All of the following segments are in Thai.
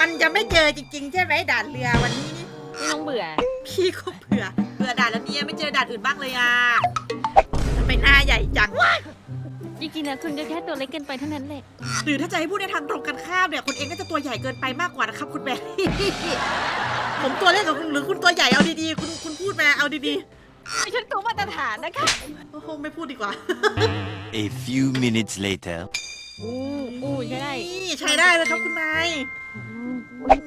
มันจะไม่เจอจริงๆ ใช่ไหมด่านเรือวันนี้นี่ไม่ต้องเบื่อ พี่ก็เบื่อเบื่อด่านแล้วเนี่ยไม่เจอด่านอื่นบ้างเลยอะทำไมหน้าใหญ่จัง จริงๆนะคุณก็แค่ตัวเล็กเกินไปเท่านั้นแหละ หรือถ้าจะให้พูดในทางตรงกันข้ามเนี่ยคุณเองก็จะตัวใหญ่เกินไปมากกว่านะครับคุณแบรี่ ผมตัวเล็กกับคุณหรือคุณตัวใหญ่เอาดีๆ คุณคุณพูดมาเอาดีไม่ใช่ตัวมาตรฐานนะคะๆโอ้โหไม่พูดดีกว่า A few minutes later. อู้อู้ใช่ได้นี่ใช้ได้เลยครับคุณนายอืม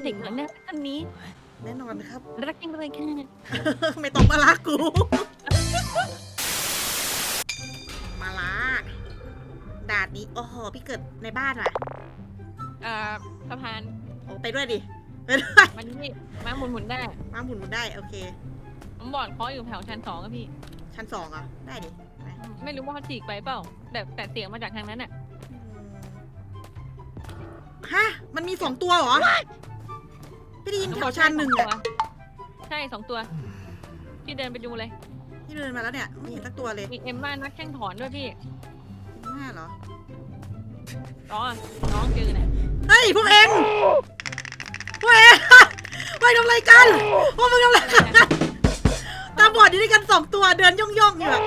เด็กเหมือนนะคนนี้แน่นอนครับ รักจริงเลยค่ะไม่ต้องมาลักกู มาละด่านนี้ โอ้โห พี่เกิดในบ้านว่ะเอ่อสะพานโอ้ไปด้วยดิ ไปด้วย มันนี่มาหมุนหมุนๆได้ มาหมุนหมุนได้ โอเค ผมบอกเขาอยู่แถวชั้นสองอะพี่ ชั้นสองเหรอะได้ดิไปไม่รู้ว่าเขาฉีกไปเปล่า แต่แต่เสียงมาจากทางนั้นอะอืมฮะมันมีสองตัวเหรอพี่ได้ยินแถวชั้นหนึ่งสออะตัวใช่สองตัว พี่เดินไปดูเลย พี่เดินมาแล้วเนี่ยไม่เห็นสักตัวเลยมีเอ็มม่านักแข่งถอนด้วยพี่ห้าเหรออ๋อน้องจือน่ะเฮ้ยพวกเองพวกเอง ไปทำอะไรกันพวกมึงทำอะไรกันตา บอดอยู่ด้วยกันสองตัวเดินย่องย่องๆอยู่อะ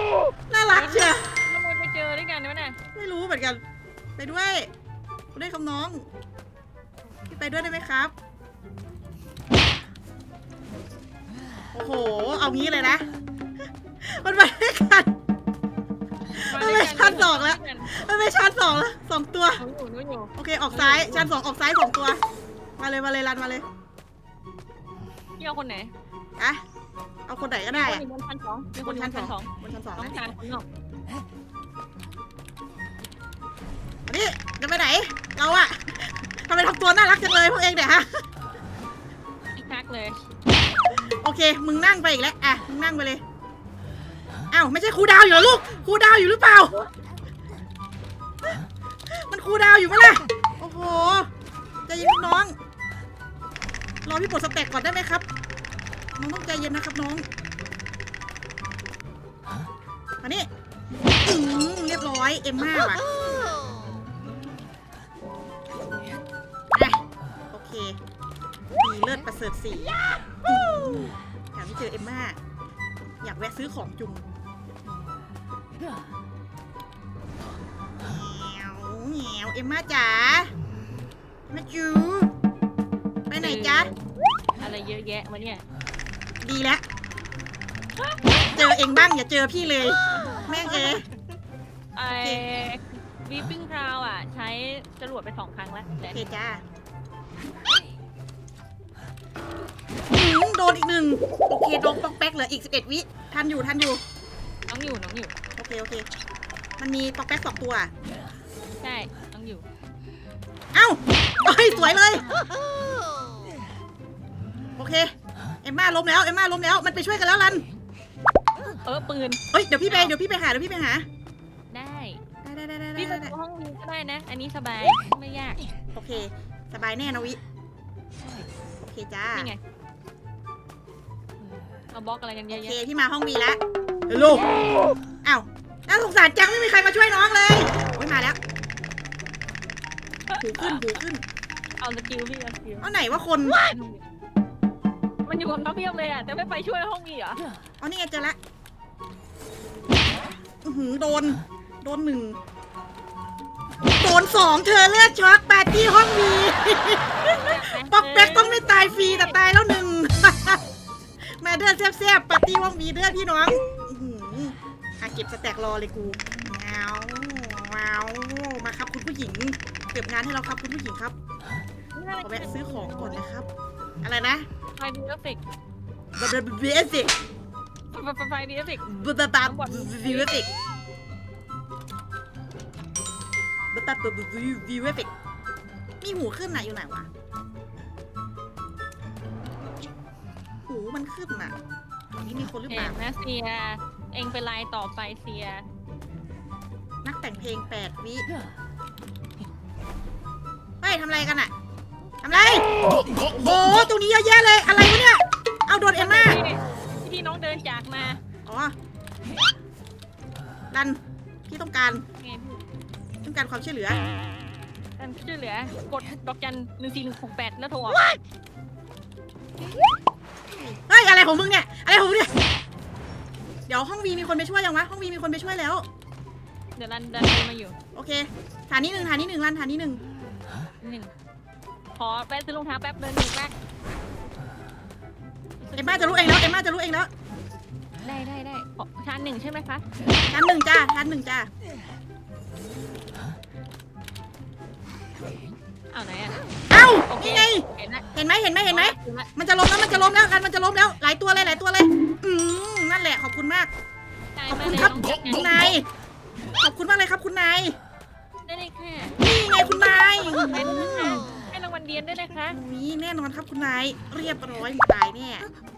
น่ารักเชียวทำไมไปเจอด้วยกันวะน่ะไม่รู้เหมือนกัน ไปด้วยคุณได้คำน้องพี่ไปด้วยได้ไหมครับ โอ้โห เอางี้เลยนะ มันไปด้วยกัน มาเอาด้วยไปกันชั้นสองแล้ว มันไปชั้นสองแล้วสองตัว หนูอยู่หนูอยู่โอเค ออกซ้ายชั้นสองออกซ้ายสองตัว มาเลยมาเลยรันมาเลยพี่เอาคนไหนอะ เอาคนไหนก็ได้คนอะอยู่บนชั้นสองมีบคนนอยู่ชั้นบนชั้นสสอองงบนชั้นสองต้องนะการคนนอกอันนี้จะไปไหน เราอะทำไมทำตัวน่ารักจังเลยพวกเองเนี่ยฮะ อีกทักเลยโอเค มึงนั่งไปอีกแล้วอะ มึงนั่งไปเลย อ้าวไม่ใช่ครูดาวอยู่เหรอลูก ครูดาวอยู่หรือเปล่า มันครูดาวอยู่ไหมล่ะ โอ้โหใจเย็นครับน้อง รอพี่ปลดสเต็กก่อนได้ไหมครับ น้องต้องใจเย็นนะครับน้องมานี่อืมเรียบร้อยเอ็มม่าว่ะอะโอเคมีเลือดประเสริฐสีอืมอยากไม่เจอเอ็มม่า อยากแวะซื้อของจุงแงวแงวเอ็มม่าจ๋ามาจู ไปไหนจ๊ะ อะไรเยอะแยะวะเนี่ย ดีแล้ว เจอเองบ้างอย่าเจอพี่เลย แม่งเอ๋ไอ้วีปิ้งคราวอะ ใช้จรวดไปสองครั้งแล้วโอแต่เคจ้าหืมโดนอีกหนึ่งโอเคโดนป๊อกแป๊กเหลืออีก 11 วิทันอยู่ทันอยู่ น้องอยู่น้องอยู่ โอเค โอเค มันมีป๊อกแป๊กสองตัวใช่น้องอยู่ เอ้าโอ้ยสวยเลย โอเค เอ็มม่าล้มแล้วเอ็มม่าล้มแล้วมันไปช่วยกันแล้วรันเออปืน เฮ้ยเดี๋ยวพี่ไปเดี๋ยวพี่ไปหาเดี๋ยวพี่ไปหาได้ได้ได้ได้ได้พี่ไปได้ได้ห้องนี้ก็ได้นะ อันนี้สบายไม่ยากโอเค สบายแน่นะวิโอเคจ้านี่ไงมาบล็อกอะไรกันเยโออะเคแยะพี่มาห้องวีแล้วฮัลโหลอ้าวน่าสงสารจังไม่มีใครมาช่วยน้องเลยโอ้ยมาแล้วหูขึ้นหูขึ้นเอาสกิลพี่เอาสกิลเอาไหนว่าคน มันอยู่กับน้องเพียบเลยอะ แต่ไม่ไปช่วยห้องนี้เหรอเอานี่ไงเจอละอือหือโดน โดนหนึ่ง โดนสองเธอเลือดช็อกแปดที่ห้องวีป๊อกแป๊กต้องไม่ตายฟรีแต่ตายแล้วหนึ่ง มาเดือดแซ่บๆปาร์ตี้ห้องวีเดือดพี่น้องอื้อหืออาเก็บสแต็กรอเลยกูเงาเงามาครับคุณผู้หญิง เก็บงานให้เราครับคุณผู้หญิงครับ ขอแวะซื้อของก่อนนะครับ อะไรนะไฟดีเอฟเฟกต์บบบบีเอฟิกไฟดีเอฟเฟกต์บบบบบบีเอฟิกบบบบบบีเอฟิกมีหูขึ้นน่ะอยู่ไหนวะ หูมันขึ้นน่ะตรงนี้มีคนหรือเอเปล่างนะเซีย เองเป็นลายต่อไปเซีย นักแต่งเพลงแปดวิเฮ้ยทำอะไรกันอะ ทำอะไรโอ้ตรงนี้เยอะแยะเลย อะไรวะเนี่ย เอาโดนเอมม่าที่ที่น้องเดินจากมา อ๋อรันพี่ต้องการไงพี่ต้องการความช่วยเหลือ การช่วยเหลือกดดอกจันหนึ่งสี่หนึ่งหกแปดแล้วโทรออกเฮ้ยอะไรของมึงเนี่ย อะไรของมึงเนี่ย เดี๋ยวห้องวีมีคนไปช่วยยังวะ ห้องวีมีคนไปช่วยแล้ว เดี๋ยวรันเดินมาอยู่ โอเค ฐานนี้หนึ่งฐานนี้หนึ่งรันฐานนี้หนึ่งหนึ่งข อแป๊บซื้อรองเท้าแป๊บเดินหนึ่งแป๊บเอ็มม่าจะรู้เองแล้วเอ็มม่าจะรู้เองแล้วได้ได้ได้ขอชานหนึ่งใช่ไหมคะฐานหนึ่งจ้าฐานหนึ่งจ้าอ้าวไหนอะเอ้าโอเคนี่ไง เห็นแล้วเห็นไหมเห็นไหมเห็นไหมเห็นแล้วมันจะล้มแล้วมันจะล้มแล้วกันมันจะล้มแล้ว หลายตัวเลยหลายตัวเลย อืมนั่นแหละขอบคุณมาก ได้ขอบมาคุณเลยครับน้องจักรคุณนายขอบคุณมากเลยครับคุณนายได้เลยค่ะนี่ไงคุณนายให้รางวัลค่ะให้รางวัล เดียนด้วยนะคะ นี่แน่นอนครับคุณนาย เรียบร้อยตายแน่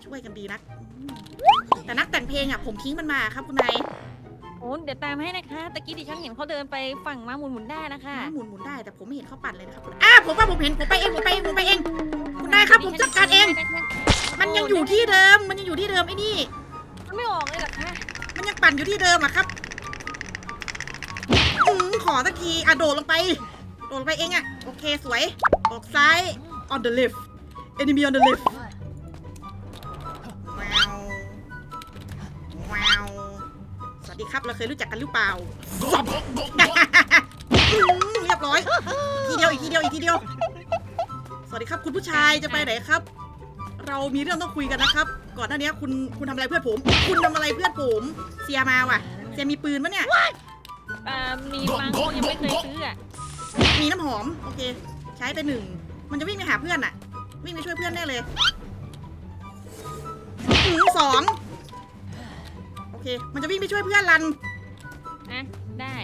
ช่วยกันดีนักอืมแต่นักแต่งเพลงอะผมทิ้งมันมาครับคุณนายโอ้เดี๋ยวตามให้นะคะตะกี้ดิฉันเห็นเขาเดินไปฝั่งม้าหมุนหมุนได้นะคะหมุนหมุนได้แต่ผมไม่เห็นเขาปั่นเลยนะครับคุณอะผมว่าผมเห็นผมไปเองผมไปเองผมไปเอง คุณนายครับผมจัดการเอง มันยังอยู่ที่เดิม มันยังอยู่ที่เดิมไอ้นี่มันไม่ออกเลยเหรอคะมันยังปั่นอยู่ที่เดิมอะครับอืมขอสักทีอะโดดลงไป โดดลงไปเองอะโอเคสวย ออกซ้าย on the left enemy on the left ว้าวว้าวสวัสดีครับ เราเคยรู้จักกันหรือเปล่าสับอืมเรียบร้อยทีเดียวอีกทีเดียวอีกทีเดียว สวัสดีครับ คุณผู้ชายจะไปไหนครับ เรามีเรื่องต้องคุยกันนะครับ ก่อนหน้านี้คุณคุณทำอะไรเพื่อนผม คุณทำอะไรเพื่อนผม เสียมาว่ะ เสียมีปืนปะเนี่ย อ่ามีบางคนยังไม่เคยซื้ออะ มีน้ำหอม โอเค ใช้ไปหนึ่ง มันจะวิ่งไปหาเพื่อนอะวิ่งไปช่วยเพื่อนแน่เลยหืมสองโอเค มันจะวิ่งไปช่วยเพื่อนรันนะได้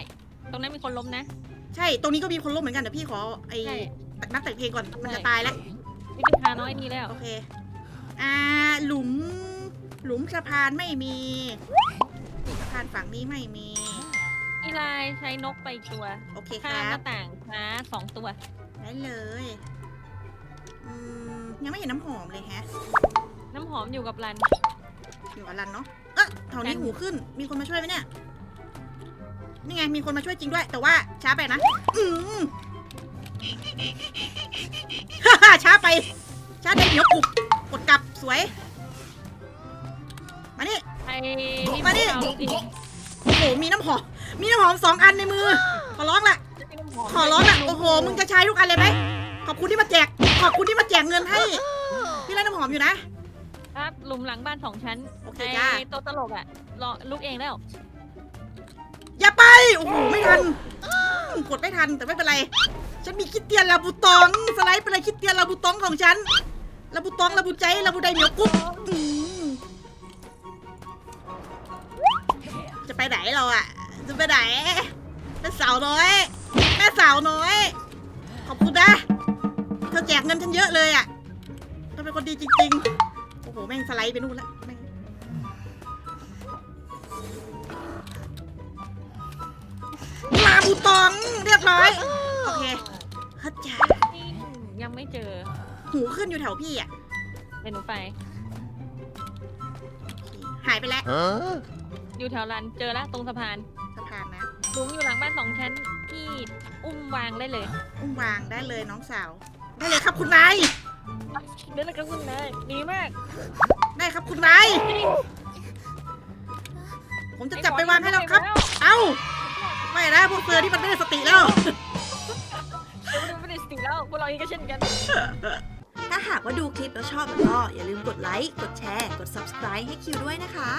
ตรงนั้นมีคนล้มนะ ใช่ ตรงนี้ก็มีคนล้มเหมือนกันเดี๋ยวพี่ขอไอ้ใช่ นักแต่งเพลงก่อน มันจะใช่ตายแล้ว นี่เป็นคาน้อยนี่แล้ว โอเค อ่า หลุม หลุมสะพานไม่มี สะพานฝั่งนี้ไม่มี อีไลน์ใช้นกไปอีกตัวโอเคคข้ามรัหบ น้าต่างช้าสองตัว ได้เลยอืมยังไม่เห็นน้ำหอมเลยแฮะ น้ำหอมอยู่กับรัน อยู่กับรันเนาะ เออแถวนี้รันหูขึ้น มีคนมาช่วยไหมเนี่ย นี่ไง มีคนมาช่วยจริงด้วย แต่ว่าช้าไปนะ อืมฮ่าฮ่าช้าไป ช้าได้เหนียวกรุบกดกลับสวย มานี่ไอ้นี่มาดิ เอาลูกดิ โอ้โห มีน้ำหอม มีน้ำหอมสองอันในมือ ขอร้องละ ขอร้องละ โอ้โห มึงจะใช้ทุกอันเลยไหม ขอบคุณที่มาแจก ขอบคุณที่มาแจกเงินให้ พี่ไล่น้ำหอมอยู่นะ ครับหลุมหลังบ้านสองชั้นโอเคไอ้จ้าตัวตลกอะรอลูกเองแล้ว อย่าไป โอ้โห ไม่ทันอืมกดไม่ทันแต่ไม่เป็นไร ฉันมีคิดเตียนลาบูตอง สไลด์ไปเลยคิดเตียนลาบูตองของฉันลาบูตองลาบูใจลาบูไดเหนียวกุ๊บอืม จะไปไหนเราอะจะไปไหนแม่สาวน้อยแม่สาวน้อย ขอบคุณนะเธอแจกเงินฉันเยอะเลยอะเธอเป็นคนดีจริงๆ โอ้โห แม่งสไลด์ไปนู่นละแม่งลาบูตองเรียบร้อย โอเคเข้าใจนี่ยังไม่เจอหูขึ้นอยู่แถวพี่อะเดี๋ยวหนูไป หายไปแล้ว Huh? อยู่แถวรันเจอแล้วตรงสะพานสะพานนะหลุมอยู่หลังบ้านสองชั้นที่อุ้มวางได้เลยอุ้มวางได้เลยน้องสาว ได้เลยครับคุณนายเดินเลยครับคุณนายดีมากได้ครับคุณนายผมจะจับไปวางให้แล้วครับ เอ้าไม่นะพวกเธอที่มันไม่ได้สติแล้วเดี๋ยวไม่ได้สติแล้วพวกเราเองก็เช่นกัน ถ้าหากว่าดูคลิปแล้วชอบแล้วก็อย่าลืมกดไลค์กดแชร์ กด subscribe ให้คิวด้วยนะคะ